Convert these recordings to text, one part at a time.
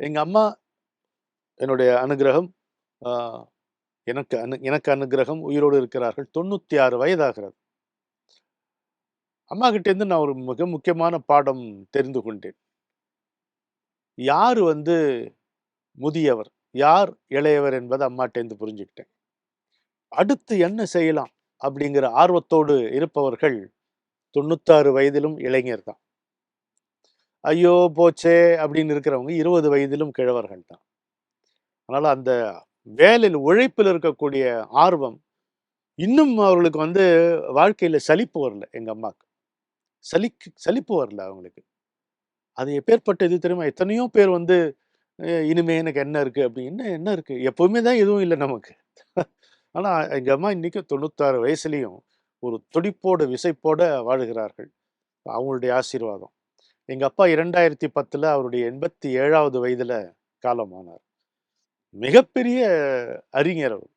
எங்க அம்மா என்னுடைய அனுகிரகம் எனக்கு அனு எனக்கு அனுகிரகம் உயிரோடு இருக்கிறார்கள். தொண்ணூற்றி ஆறு வயதாகிறது. அம்மா கிட்டேருந்து நான் ஒரு மிக முக்கியமான பாடம் தெரிந்து கொண்டேன். யார் வந்து முதியவர் யார் இளையவர் என்பதை அம்மாட்டேந்து புரிஞ்சுக்கிட்டேன். அடுத்து என்ன செய்யலாம் அப்படிங்கிற ஆர்வத்தோடு இருப்பவர்கள் தொண்ணூத்தாறு வயதிலும் இளைஞர் தான். ஐயோ! போச்சே! அப்படின்னு இருக்கிறவங்க இருபது வயதிலும் கிழவர்கள் தான். அதனால் அந்த வேலையில் உழைப்பில் இருக்கக்கூடிய ஆர்வம் இன்னும் அவர்களுக்கு வந்து வாழ்க்கையில் சலிப்பு வரல எங்கள் அம்மாவுக்கு சலிக்கு சலிப்பு வரல அவங்களுக்கு. அது எப்பேற்பட்ட இது தெரியுமா? எத்தனையோ பேர் வந்து இனிமே எனக்கு என்ன இருக்குது அப்படின்னு என்ன என்ன எப்போவுமே தான் எதுவும் இல்லை நமக்கு. ஆனால் எங்கள் அம்மா இன்றைக்கும் தொண்ணூத்தாறு வயசுலேயும் ஒரு துடிப்போட விசைப்போட வாழுகிறார்கள். அவங்களுடைய ஆசீர்வாதம். எங்கள் அப்பா இரண்டாயிரத்தி பத்தில் அவருடைய எண்பத்தி ஏழாவது வயதில் காலமானார் மிகப்பெரிய அறிஞர் அவர்.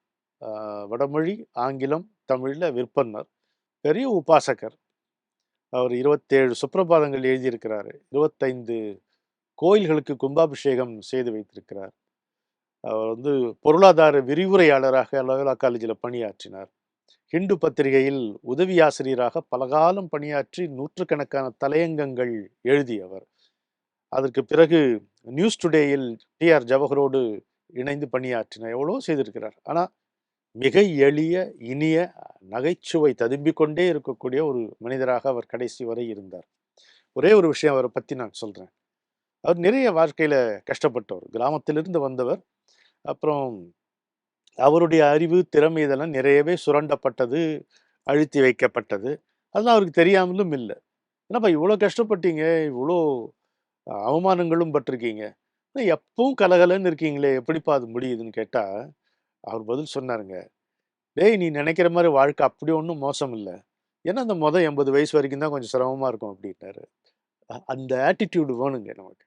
வடமொழி ஆங்கிலம் தமிழில் விற்பனர் பெரிய உபாசகர். அவர் இருபத்தேழு சுப்பிரபாதங்கள் எழுதியிருக்கிறார். இருபத்தைந்து கோயில்களுக்கு கும்பாபிஷேகம் செய்து வைத்திருக்கிறார். அவர் வந்து பொருளாதார விரிவுரையாளராக லயோலா காலேஜில் பணியாற்றினார். ஹிந்து பத்திரிகையில் உதவி ஆசிரியராக பலகாலம் பணியாற்றி நூற்றுக்கணக்கான தலையங்கங்கள் எழுதியவர். அதற்கு பிறகு நியூஸ் டுடேயில் டிஆர் ஜவஹரோடு இணைந்து பணியாற்றினார் எவ்வளோ செய்திருக்கிறார். ஆனால் மிக எளிய இனிய நகைச்சுவை ததும்பிக் கொண்டே இருக்கக்கூடிய ஒரு மனிதராக அவர் கடைசி வரை இருந்தார். ஒரே ஒரு விஷயம் அவரை பற்றி நான் சொல்கிறேன் அவர் நிறைய வாழ்க்கையில் கஷ்டப்பட்டவர். கிராமத்திலிருந்து வந்தவர். அப்புறம் அவருடைய அறிவு திறமை இதெல்லாம் நிறையவே சுரண்டப்பட்டது அழுத்தி வைக்கப்பட்டது. அதெல்லாம் அவருக்கு தெரியாமலும் இல்லை. என்னப்பா இவ்வளோ கஷ்டப்பட்டீங்க இவ்வளோ அவமானங்களும் பட்டிருக்கீங்க. எப்பவும் கலகலன்னு இருக்கீங்களே எப்படிப்பா அது முடியுதுன்னு கேட்டால் அவர் பதில் சொன்னாருங்க. டேய் நீ நினைக்கிற மாதிரி வாழ்க்கை அப்படி ஒன்றும் மோசம் இல்லை. ஏன்னா அந்த மொதல் எண்பது வயசு வரைக்கும் தான் கொஞ்சம் சிரமமாக இருக்கும் அப்படின்னாரு. அந்த ஆட்டிடியூடு வேணுங்க நமக்கு.